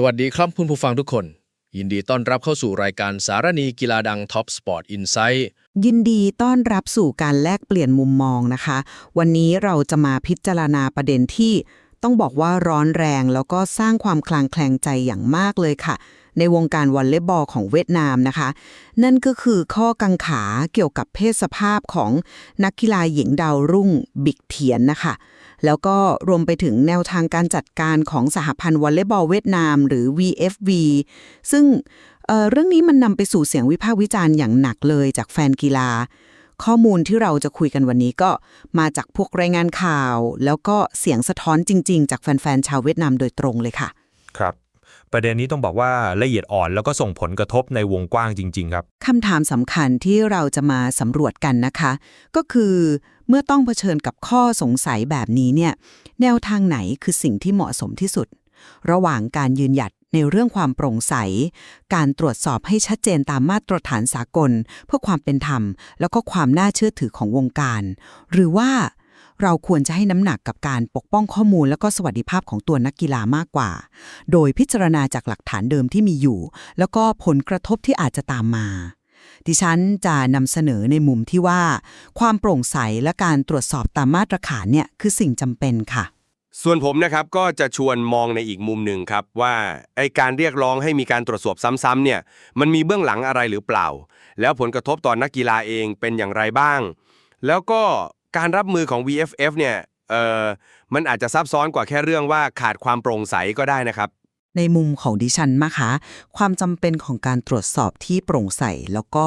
สวัสดีครับคุณผู้ฟังทุกคน ยินดีต้อนรับเข้าสู่รายการสารณีกีฬาดัง Top Sport Insight ยินดีต้อนรับสู่การแลกเปลี่ยนมุมมองนะคะ วันนี้เราจะมาพิจารณาประเด็นที่ต้องบอกว่าร้อนแรงแล้วก็สร้างความคลางแคลงใจอย่างมากเลยค่ะในวงการวอลเลย์บอลของเวียดนามนะคะ นั่นก็คือข้อกังขาเกี่ยวกับเพศสภาพของนักกีฬาหญิงดาวรุ่งบิกเทียนนะคะ แล้วก็รวมไปถึงแนวทางการจัดการของสหพันธ์วอลเลย์บอลเวียดนามหรือ VFV ซึ่งเเรื่องนี้มันนำไปสู่เสียงวิพากษ์วิจารณ์อย่างหนักเลยจากแฟนกีฬาข้อมูลที่เราจะคุยกันวันนี้ก็มาจากพวกรายงานข่าว แล้วก็เสียงสะท้อนจริง ๆ จากแฟน ๆ ชาวเวียดนามโดยตรงเลยค่ะ ครับ ประเด็นนี้ต้องบอกว่าละเอียดอ่อนแล้วก็ส่งผลกระทบในวงกว้างจริง ๆ ครับคำถามสำคัญที่เราจะมาสำรวจกันนะคะ ก็คือเมื่อต้องเผชิญกับข้อสงสัยแบบนี้เนี่ยแนวทางไหนคือสิ่งที่เหมาะสมที่สุด ระหว่างการยืนหยัดในเรื่องความโปร่งใส การตรวจสอบให้ชัดเจนตามมาตรฐานสากล เพื่อความเป็นธรรม แล้วก็ความน่าเชื่อถือของวงการ หรือว่า เราควรจะให้น้ำหนักกับการปกป้องข้อมูลและก็สวัสดิภาพของตัวนักกีฬามากกว่า โดยพิจารณาจากหลักฐานเดิมที่มีอยู่ แล้วก็ผลกระทบที่อาจจะตามมา ดิฉันจะนำเสนอในมุมที่ว่า ความโปร่งใสและการตรวจสอบตามมาตรฐานเนี่ยคือสิ่งจำเป็นค่ะส่วนผมนะครับก็จะชวนมองในอีกมุมหนึ่งครับว่าไอการเรียกร้องให้มีการตรวจสอบซ้ำๆเนี่ยมันมีเบื้องหลังอะไรหรือเปล่า แล้วผลกระทบต่อนนักกีฬาเองเป็นอย่างไรบ้าง แล้วก็ การรับมือของ VFF เนี่ยเออมันอาจจะซับซ้อนกว่าแค่เรื่องว่าขาดความโปร่งใสก็ได้นะครับ ในมุมของดิฉันนะคะความจำเป็นของการตรวจสอบที่โปร่งใส แล้วก็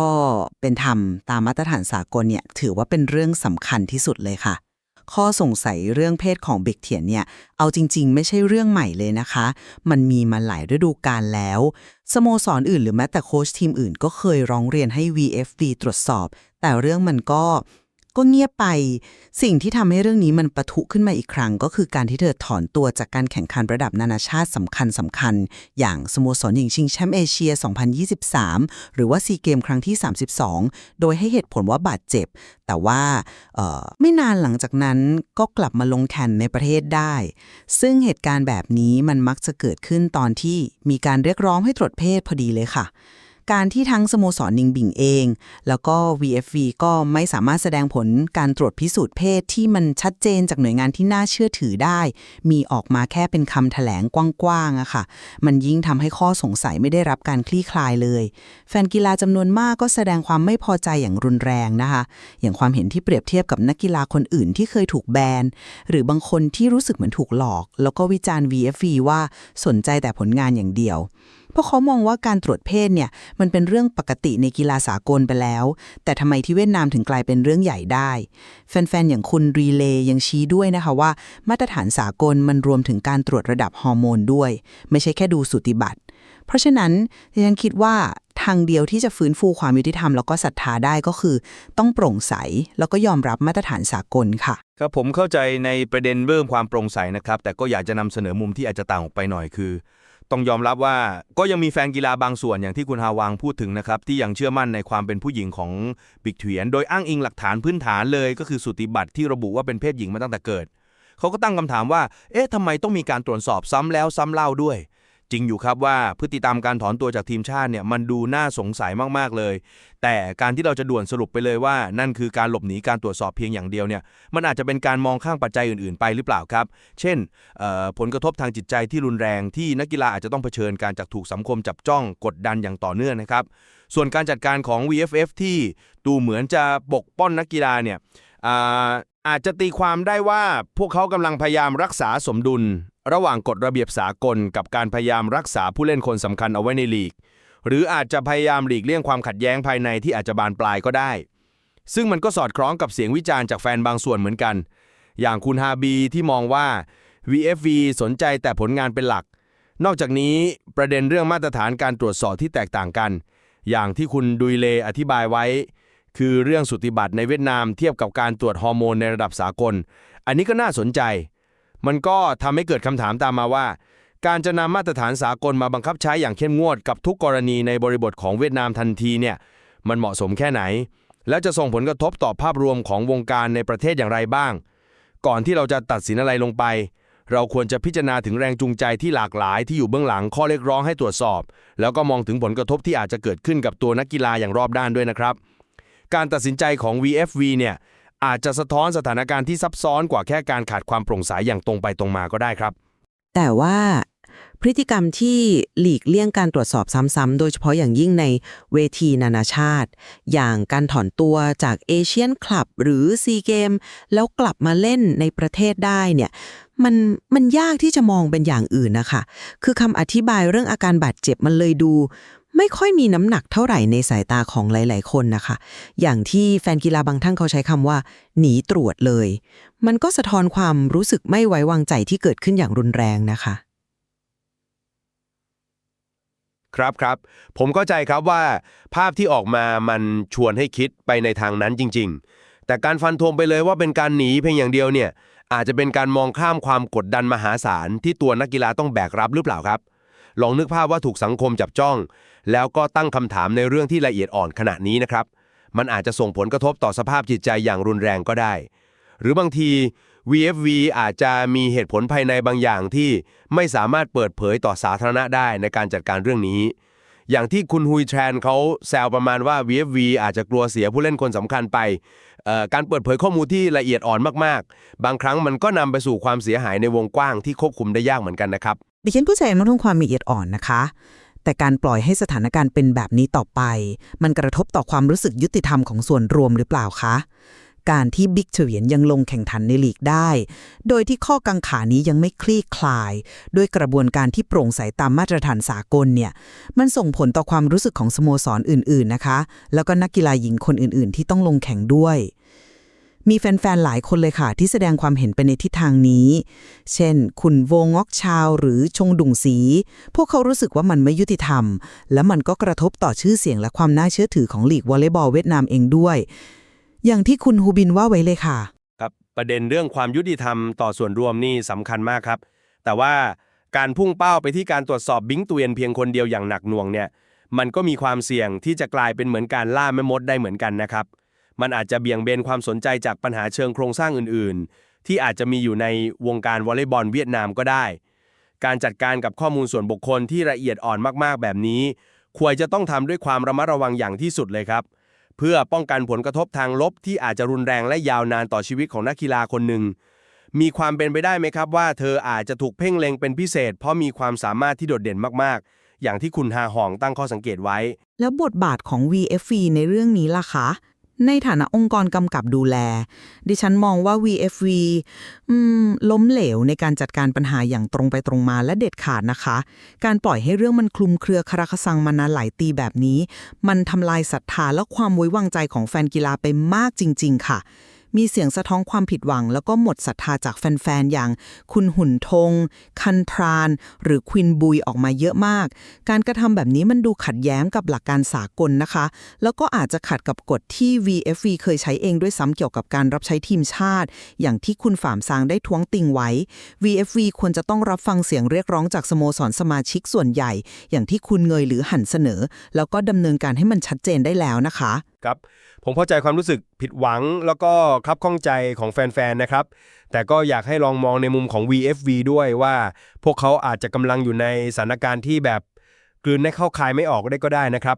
เป็นธรรมตามมาตรฐานสากลเนี่ยถือว่าเป็นเรื่องสำคัญที่สุดเลยค่ะ ข้อสงสัยเรื่องเพศของเบกเทียนเนี่ย เอาจริง ๆ ไม่ใช่เรื่องใหม่เลยนะคะ มันมีมาหลายฤดูกาลแล้ว สโมสรอื่นหรือแม้แต่โค้ชทีมอื่นก็เคยร้องเรียนให้ VFV ตรวจสอบ แต่เรื่องมันก็ ก็เงียบไป สิ่งที่ทำให้เรื่องนี้มันปะทุขึ้นมาอีกครั้ง ก็คือการที่เธอถอนตัวจากการแข่งขันระดับนานาชาติสำคัญสำคัญ อย่างสโมสรหญิงชิงแชมป์เอเชีย 2023 หรือว่าซีเกมครั้งที่ 32 โดยให้เหตุผลว่าบาดเจ็บ แต่ว่าไม่นานหลังจากนั้นก็กลับมาลงแข่งในประเทศได้ ซึ่งเหตุการณ์แบบนี้มันมักจะเกิดขึ้นตอนที่มีการเรียกร้องให้ตรวจเพศพอดีเลยค่ะ การที่ทั้งสโมสรนิงบิงเอง แล้วก็ VFV ก็ไม่สามารถแสดงผลการตรวจพิสูจน์เพศที่มันชัดเจนจากหน่วยงานที่น่าเชื่อถือได้ มีออกมาแค่เป็นคำแถลงกว้างๆอะค่ะ มันยิ่งทำให้ข้อสงสัยไม่ได้รับการคลี่คลายเลย แฟนกีฬาจำนวนมากก็แสดงความไม่พอใจอย่างรุนแรงนะคะ อย่างความเห็นที่เปรียบเทียบกับนักกีฬาคนอื่นที่เคยถูกแบน หรือบางคนที่รู้สึกเหมือนถูกหลอก แล้วก็วิจารณ์ VFV ว่าสนใจแต่ผลงานอย่างเดียว เพราะเขามองว่าการตรวจเพศเนี่ยมันเป็นเรื่องปกติในกีฬาสากลไปแล้ว แต่ทำไมที่เวียดนามถึงกลายเป็นเรื่องใหญ่ได้ แฟนๆ อย่างคุณรีเลย์ยังชี้ด้วยนะคะว่า มาตรฐานสากลมันรวมถึงการตรวจระดับฮอร์โมนด้วย ไม่ใช่แค่ดูสุติบัตรเพราะฉะนั้นดิฉันคิดว่าทางเดียวที่จะฟื้นฟูความยุติธรรมแล้วก็ศรัทธาได้ก็คือ ต้องโปร่งใส แล้วก็ยอมรับมาตรฐานสากลค่ะ ครับผมเข้าใจในประเด็นเรื่องความโปร่งใสนะครับ แต่ก็อยากจะนำเสนอมุมที่อาจจะต่างออกไปหน่อยคือ ต้องยอมรับว่าก็ยังมีแฟนกีฬาบางส่วนอย่างที่คุณฮาวางพูดถึงนะครับ ที่ยังเชื่อมั่นในความเป็นผู้หญิงของบิกเถียน โดยอ้างอิงหลักฐานพื้นฐานเลยก็คือสุติบัตรที่ระบุว่าเป็นเพศหญิงมาตั้งแต่เกิด เขาก็ตั้งคำถามว่า เอ๊ะทำไมต้องมีการตรวจสอบซ้ำแล้วซ้ำเล่าด้วย จริงอยู่ครับว่าพฤติกรรมการถอนตัวจากทีมชาติเนี่ยมันดูน่าสงสัยมากๆเลย แต่การที่เราจะด่วนสรุปไปเลยว่า นั่นคือการหลบหนีการตรวจสอบเพียงอย่างเดียวเนี่ยมันอาจจะเป็นการมองข้างปัจจัยอื่นๆ ไปหรือเปล่าครับ เช่นผลกระทบทางจิตใจที่รุนแรงที่นักกีฬาอาจจะต้องเผชิญการจากถูกสังคมจับจ้องกดดันอย่างต่อเนื่องนะครับ ส่วนการจัดการของ VFF ที่ดูเหมือนจะปกป้อนนักกีฬาเนี่ย อาอาจจะตีความได้ว่าพวกเขากำลังพยายามรักษาสมดุล ระหว่างกฎระเบียบสากล กับการพยายามรักษาผู้เล่นคนสำคัญเอาไว้ในลีก หรืออาจจะพยายามหลีกเลี่ยงความขัดแย้งภายในที่อาจจะบานปลายก็ได้ ซึ่งมันก็สอดคล้องกับเสียงวิจารณ์จากแฟนบางส่วนเหมือนกัน อย่างคุณฮาบีที่มองว่า VFV สนใจแต่ผลงานเป็นหลัก นอกจากนี้ประเด็นเรื่องมาตรฐานการตรวจสอบที่แตกต่างกัน อย่างที่คุณดุยเลอธิบายไว้ คือเรื่องสุติบัตรในเวียดนามเทียบกับการตรวจฮอร์โมนในระดับสากล อันนี้ก็น่าสนใจ มันก็ทำให้เกิดคำถามตามมาว่า การจะนำมาตรฐานสากลมาบังคับใช้อย่างเข้มงวดกับทุกกรณีในบริบทของเวียดนามทันทีเนี่ย มันเหมาะสมแค่ไหน และจะส่งผลกระทบต่อภาพรวมของวงการในประเทศอย่างไรบ้าง ก่อนที่เราจะตัดสินอะไรลงไป เราควรจะพิจารณาถึงแรงจูงใจที่หลากหลายที่อยู่เบื้องหลังข้อเรียกร้องให้ตรวจสอบ แล้วก็มองถึงผลกระทบที่อาจจะเกิดขึ้นกับตัวนักกีฬาอย่างรอบด้านด้วยนะครับ การตัดสินใจของ VFV เนี่ยอาจจะสะท้อนสถานการณ์ที่ซับซ้อนกว่าแค่การขาดความโปร่งใสอย่างตรงไปตรงมาก็ได้ครับ แต่ว่าพฤติกรรมที่หลีกเลี่ยงการตรวจสอบซ้ำๆ โดยเฉพาะอย่างยิ่งในเวทีนานาชาติ อย่างการถอนตัวจากเอเชียนคลับหรือซีเกมแล้วกลับมาเล่นในประเทศได้เนี่ยมันมันยากที่จะมองเป็นอย่างอื่นนะคะ คือคำอธิบายเรื่องอาการบาดเจ็บมันเลยดู ไม่ค่อยมีน้ำหนักเท่าไหร่ในสายตาของหลาย ๆ คนนะคะ อย่างที่แฟนกีฬาบางท่านเขาใช้คำว่า หนีตรวจเลย มันก็สะท้อนความรู้สึกไม่ไว้วางใจที่เกิดขึ้นอย่างรุนแรงนะคะ ครับครับ ผมเข้าใจครับว่า ภาพที่ออกมามันชวนให้คิดไปในทางนั้นจริง ๆ แต่การฟันธงไปเลยว่าเป็นการหนีเพียงอย่างเดียวเนี่ย อาจจะเป็นการมองข้ามความกดดันมหาศาลที่ตัวนักกีฬาต้องแบกรับหรือเปล่าครับ ลองนึกภาพว่าถูกสังคมจับจ้อง แล้วก็ตั้งคำถามในเรื่องที่ละเอียดอ่อนขนาดนี้นะครับ มันอาจจะส่งผลกระทบต่อสภาพจิตใจอย่างรุนแรงก็ได้ หรือบางที VFV อาจจะมีเหตุผลภายในบางอย่างที่ไม่สามารถเปิดเผยต่อสาธารณะได้ในการจัดการเรื่องนี้ อย่างที่คุณฮุยแทรนเขาแซวประมาณว่า VFV อาจจะกลัวเสียผู้เล่นคนสำคัญไป การเปิดเผยข้อมูลที่ละเอียดอ่อนมากๆ บางครั้งมันก็นำไปสู่ความเสียหายในวงกว้างที่ควบคุมได้ยากเหมือนกันนะครับ ดิฉันเข้าใจในเรื่องความละเอียดอ่อนนะคะ แต่การปล่อยให้สถานการณ์เป็นแบบนี้ต่อไป มันกระทบต่อความรู้สึกยุติธรรมของส่วนรวมหรือเปล่าคะ การที่บิ๊กเฉวียนยังลงแข่งขันในลีกได้ โดยที่ข้อกังขานี้ยังไม่คลี่คลาย ด้วยกระบวนการที่โปร่งใสตามมาตรฐานสากลเนี่ย มันส่งผลต่อความรู้สึกของสโมสรอื่น ๆนะคะ แล้วก็นักกีฬาหญิงคนอื่น ๆ ที่ต้องลงแข่งด้วย มีแฟนๆ หลายคนเลยค่ะ ที่แสดงความเห็นไปในทิศทางนี้ เช่น คุณโวงอกชาวหรือชงดุงสี พวกเขารู้สึกว่ามันไม่ยุติธรรม และมันก็กระทบต่อชื่อเสียงและความน่าเชื่อถือของลีกวอลเลย์บอลเวียดนามเองด้วย อย่างที่คุณฮูบินว่าไว้เลยค่ะ ครับประเด็นเรื่องความยุติธรรมต่อส่วนรวมนี่สำคัญมากครับ แต่ว่าการพุ่งเป้าไปที่การตรวจสอบบิงตุเยนเพียงคนเดียวอย่างหนักหน่วงเนี่ยมันก็มีความเสี่ยงที่จะกลายเป็นเหมือนการล่าแม่มดได้เหมือนกันนะครับ มันอาจจะเบี่ยงเบนความสนใจจากปัญหาเชิงโครงสร้างอื่นๆ ที่อาจจะมีอยู่ในวงการวอลเลย์บอลเวียดนามก็ได้ การจัดการกับข้อมูลส่วนบุคคลที่ละเอียดอ่อนมากๆ แบบนี้ ควรจะต้องทำด้วยความระมัดระวังอย่างที่สุดเลยครับ เพื่อป้องกันผลกระทบทางลบที่อาจจะรุนแรงและยาวนานต่อชีวิตของนักกีฬาคนหนึ่งมีความเป็นไปได้ไหมครับว่าเธออาจจะถูกเพ่งเล็งเป็นพิเศษ เพราะมีความสามารถที่โดดเด่นมากๆ อย่างที่คุณฮาหองตั้งข้อสังเกตไว้ แล้วบทบาทของ VFV ในเรื่องนี้ล่ะคะ ในฐานะองค์กรกำกับดูแล ดิฉันมองว่า VFV อืมล้มเหลวในการจัดการปัญหาอย่างตรงไปตรงมาและเด็ดขาดนะคะ การปล่อยให้เรื่องมันคลุมเครือคาราคาซังมานานหลายตีแบบนี้ มันทำลายศรัทธาและความไว้วางใจของแฟนกีฬาไปมากจริง ๆ ค่ะ มีเสียงสะท้อนความผิดหวัง แล้วก็หมดศรัทธาจากแฟนๆ อย่างคุณหุ่นทง คันทราน หรือควินบุยออกมาเยอะมาก การกระทำแบบนี้มันดูขัดแย้งกับหลักการสากลนะคะ แล้วก็อาจจะขัดกับกฎที่ VFV เคยใช้เองด้วยซ้ำเกี่ยวกับการรับใช้ทีมชาติ อย่างที่คุณฝ่ามซางได้ท้วงติงไว้ VFV ควรจะต้องรับฟังเสียงเรียกร้องจากสโมสรสมาชิกส่วนใหญ่ อย่างที่คุณเงยหรือหันเสนอ แล้วก็ดำเนินการให้มันชัดเจนได้แล้วนะคะ ครับ ผมเข้าใจความรู้สึกผิดหวังแล้วก็ครับข้องใจของแฟนๆนะครับ แต่ก็อยากให้ลองมองในมุมของ VFV ด้วยว่า พวกเขาอาจจะกำลังอยู่ในสถานการณ์ที่แบบกลืนให้เข้าคายไม่ออกได้ก็ได้นะครับ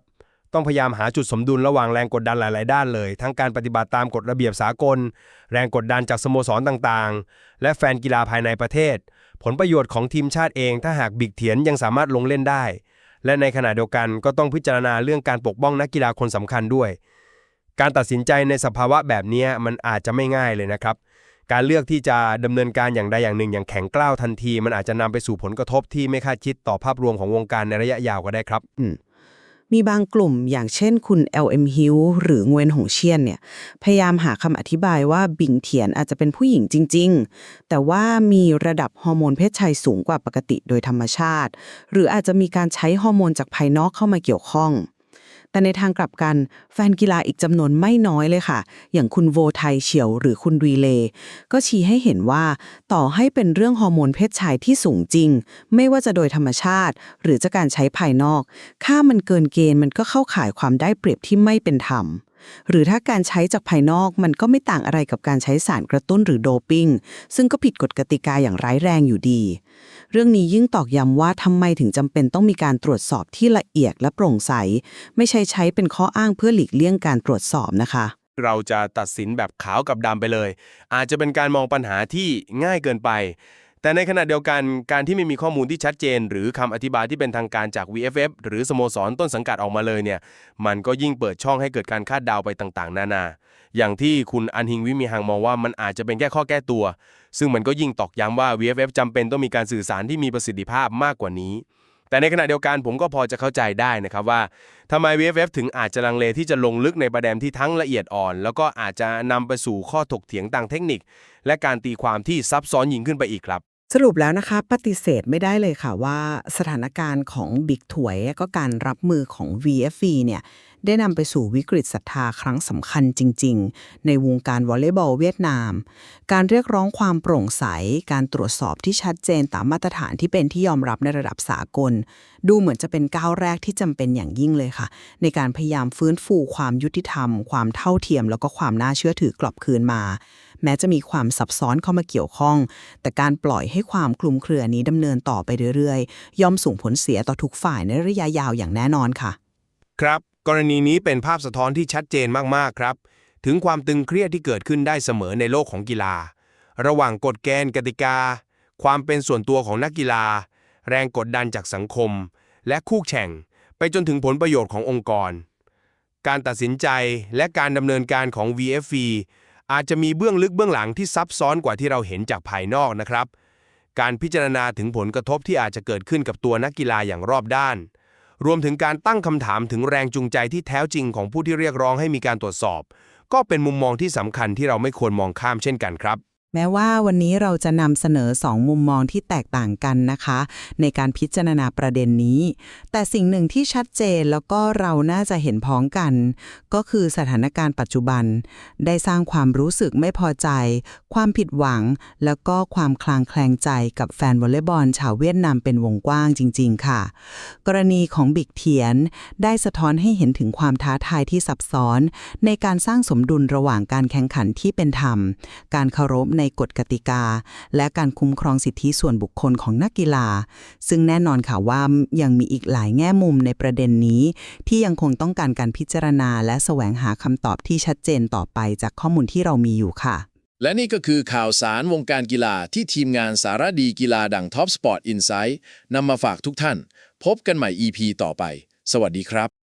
ต้องพยายามหาจุดสมดุลระหว่างแรงกดดันหลาย ๆ ด้านเลย ทั้งการปฏิบัติตามกฎระเบียบสากล แรงกดดันจากสโมสรต่างๆ และแฟนกีฬาภายในประเทศ ผลประโยชน์ของทีมชาติเอง ถ้าหากบิกเถียนยังสามารถลงเล่นได้และในขณะเดียวกันก็ต้องพิจารณาเรื่องการปกป้องนักกีฬาคนสำคัญด้วย การตัดสินใจในสภาวะแบบนี้มันอาจจะไม่ง่ายเลยนะครับ การเลือกที่จะดำเนินการอย่างใดอย่างหนึ่ง อย่างแข็งกร้าวทันที มันอาจจะนำไปสู่ผลกระทบที่ไม่คาดคิดต่อภาพรวมของวงการในระยะยาวก็ได้ครับมีบางกลุ่มอย่างเช่นคุณ LM Hill หรืองวนหงเชียนเนี่ยพยายามหาคำอธิบายว่าบิงเถียนอาจจะเป็นผู้หญิงจริง ๆ แต่ว่ามีระดับฮอร์โมนเพศชายสูงกว่าปกติโดยธรรมชาติ หรืออาจจะมีการใช้ฮอร์โมนจากภายนอกเข้ามาเกี่ยวข้อง แต่ในทางกลับกัน แฟนกีฬาอีกจำนวนไม่น้อยเลยค่ะ อย่างคุณโวไทยเฉียวหรือคุณรีเลก็ชี้ให้เห็นว่าต่อให้เป็นเรื่องฮอร์โมนเพศชายที่สูงจริง ไม่ว่าจะโดยธรรมชาติ หรือจากการใช้ภายนอก ค่ามันเกินเกณฑ์มันก็เข้าข่ายความได้เปรียบที่ไม่เป็นธรรมหรือถ้าการใช้จากภายนอกมันก็ไม่ต่างอะไรกับการใช้สารกระตุ้นหรือโดปิ้งซึ่งก็ผิดกฎกติกาอย่างร้ายแรงอยู่ดี เรื่องนี้ยิ่งตอกย้ำว่าทำไมถึงจำเป็นต้องมีการตรวจสอบที่ละเอียดและโปร่งใส ไม่ใช่ใช้เป็นข้ออ้างเพื่อหลีกเลี่ยงการตรวจสอบนะคะ เราจะตัดสินแบบขาวกับดำไปเลย อาจจะเป็นการมองปัญหาที่ง่ายเกินไป แต่ในขณะเดียวกันการที่ไม่มีข้อมูลที่ชัดเจน หรือคำอธิบายที่เป็นทางการจาก VFF หรือสโมสรต้นสังกัดออกมาเลยเนี่ยมันก็ยิ่งเปิดช่องให้เกิดการคาดเดาไปต่างๆ นานา อย่างที่คุณอันฮิงวิมีฮังมองว่ามันอาจจะเป็นแค่ข้อแก้ตัว ซึ่งมันก็ยิ่งตอกย้ำว่า VFF จำเป็นต้องมีการสื่อสารที่มีประสิทธิภาพมากกว่านี้ แต่ในขณะเดียวกันผมก็พอจะเข้าใจได้นะครับว่าทำไม VFF ถึงอาจจะลังเลที่จะลงลึกในประเด็นที่ทั้งละเอียดอ่อน แล้วก็อาจจะนำไปสู่ข้อถกเถียงทางเทคนิค และการตีความที่ซับซ้อนยิ่งขึ้นไปอีกครับสรุปแล้วนะคะปฏิเสธไม่ได้เลยค่ะว่าสถานการณ์ของบิ๊กถวยก็การรับมือของ VFV เนี่ย ได้นำไปสู่วิกฤตศรัทธาครั้งสำคัญจริง ๆ ในวงการวอลเลย์บอลเวียดนาม การเรียกร้องความโปร่งใส การตรวจสอบที่ชัดเจนตามมาตรฐานที่เป็นที่ยอมรับในระดับสากล ดูเหมือนจะเป็นก้าวแรกที่จำเป็นอย่างยิ่งเลยค่ะ ในการพยายามฟื้นฟูความยุติธรรม ความเท่าเทียม แล้วก็ความน่าเชื่อถือกลับคืนมาแม้จะมีความซับซ้อนเข้ามาเกี่ยวข้อง แต่การปล่อยให้ความคลุมเครือนี้ดำเนินต่อไปเรื่อยๆ ย่อมส่งผลเสียต่อทุกฝ่ายในระยะยาวอย่างแน่นอนค่ะ ครับ กรณีนี้เป็นภาพสะท้อนที่ชัดเจนมากๆครับ ถึงความตึงเครียดที่เกิดขึ้นได้เสมอในโลกของกีฬา ระหว่างกฎเกณฑ์กติกา ความเป็นส่วนตัวของนักกีฬา แรงกดดันจากสังคม และคู่แข่ง ไปจนถึงผลประโยชน์ขององค์กร การตัดสินใจและการดำเนินการของ VFV อาจจะมีเบื้องลึกเบื้องหลังที่ซับซ้อนกว่าที่เราเห็นจากภายนอกนะครับ การพิจารณาถึงผลกระทบที่อาจจะเกิดขึ้นกับตัวนักกีฬาอย่างรอบด้าน รวมถึงการตั้งคำถามถึงแรงจูงใจที่แท้จริงของผู้ที่เรียกร้องให้มีการตรวจสอบ ก็เป็นมุมมองที่สำคัญที่เราไม่ควรมองข้ามเช่นกันครับ แม้ว่าวันนี้เราจะนำเสนอสองมุมมองที่แตกต่างกันนะคะ ในการพิจารณาประเด็นนี้ แต่สิ่งหนึ่งที่ชัดเจนแล้วก็เราน่าจะเห็นพ้องกัน ก็คือสถานการณ์ปัจจุบัน ได้สร้างความรู้สึกไม่พอใจ ความผิดหวัง แล้วก็ความคลางแคลงใจกับแฟนวอลเลย์บอลชาวเวียดนามเป็นวงกว้างจริง ๆ ค่ะ กรณีของบิกเทียน ได้สะท้อนให้เห็นถึงความท้าทายที่ซับซ้อน ในการสร้างสมดุลระหว่างการแข่งขันที่เป็นธรรม การเคารพในในกฎกติกา และการคุ้มครองสิทธิส่วนบุคคลของนักกีฬา ซึ่งแน่นอนค่ะว่ายังมีอีกหลายแง่มุมในประเด็นนี้ ที่ยังคงต้องการการพิจารณา และแสวงหาคำตอบที่ชัดเจนต่อไปจากข้อมูลที่เรามีอยู่ค่ะ และนี่ก็คือข่าวสารวงการกีฬาที่ทีมงานสารดีกีฬาดัง Top Sport Insight นำมาฝากทุกท่าน พบกันใหม่ EP ต่อไป สวัสดีครับ